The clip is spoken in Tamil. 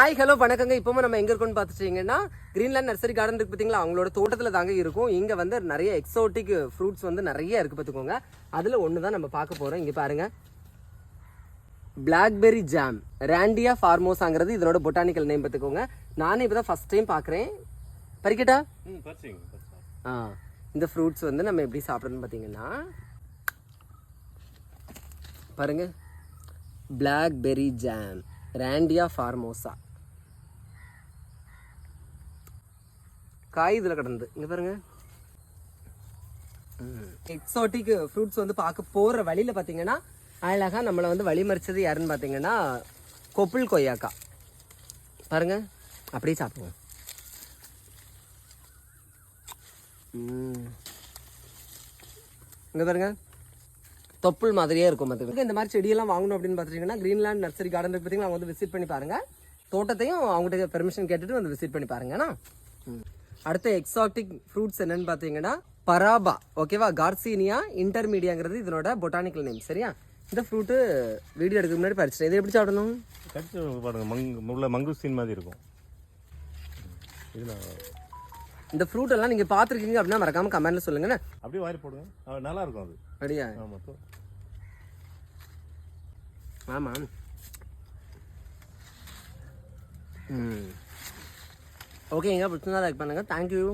ஹாய் ஹலோ வணக்கங்க. இப்போவும் நம்ம எங்க இருக்கோம்னு பார்த்துட்டீங்கன்னா கிரீன்லேண்ட் நர்சரி கார்டன் இருக்கு பார்த்தீங்களா அவங்களோட தோட்டத்தில் தாங்க இருக்கும். இங்கே வந்து நிறைய எக்ஸோட்டிக் ஃப்ரூட்ஸ் வந்து நிறைய இருக்கு பார்த்துக்கோங்க அதில் ஒன்று தான் நம்ம பார்க்க போகிறோம் இங்கே பாருங்க. பிளாக்பெரி ஜாம் ரேண்டியா ஃபார்மோஸாங்கிறது இதனோட பொட்டானிக்கல் நேம் பார்த்துக்கோங்க நானே இப்போ தான் ஃபஸ்ட் டைம் பார்க்குறேன். பறிக்கட்டா? ஆ இந்த ஃப்ரூட்ஸ் வந்து நம்ம எப்படி சாப்பிட்றோன்னு பார்த்தீங்கன்னா பாருங்க. பிளாக்பெரி ஜாம் ரேண்டியா ஃபார்மோசா காய் இதில் கிடந்து இங்கே பாருங்க. எக்ஸாட்டிக் ஃப்ரூட்ஸ் வந்து பார்க்க போகிற வழியில் பார்த்தீங்கன்னா அழகாக நம்மளை வந்து வழிமறிச்சது யாருன்னு பார்த்தீங்கன்னா கொப்புள் கொய்யாக்கா. பாருங்க. அப்படியே சாப்பிடுவோம். இங்கே பாருங்க. தொப்புள் மாதிரியே இருக்கும் பார்த்துக்கோங்க இந்த மாதிரி செடியெல்லாம் வாங்கணும் அப்படின்னு பார்த்துட்டிங்கன்னா க்ரீன்லேண்ட் நர்சரி கார்டன் இருக்கு பார்த்தீங்களா அவங்க வந்து விசிட் பண்ணி பாருங்கள் தோட்டத்தையும் அவங்ககிட்ட பெர்மிஷன் கேட்டுட்டு வந்து விசிட் பண்ணி பாருங்கண்ணா ம். அடுத்த எக்ஸாட்டிக் ஃப்ரூட்ஸ் என்னன்னு பார்த்தீங்கன்னா பராபா ஓகேவா கார்சீனியா இன்டர்மீடியாங்கிறது இதனோட பொட்டானிக்கல் நேம் சரியா? இந்த ஃப்ரூட்டு வீடியோ எடுக்க முன்னாடி பறிச்சிட்டேன். இது எப்படி சாப்பிடணும்? கடிச்சு பாருங்க மங் உள்ள மங்குஸ்தீன் மாதிரி இருக்கும். இதில் இந்த ஃப்ரூட் எல்லாம் நீங்கள் பார்த்துருக்கீங்க அப்படின்னா மறக்காம கமெண்ட்ல சொல்லுங்கண்ணே அப்படியே வாரி போடுங்க. நல்லா இருக்கும் அது. அப்படியா? ஆமாம் ஆமாம் ம். ஓகேங்க பிடிச்சிருந்தா லைக் பண்ணுங்கள் தேங்க்யூ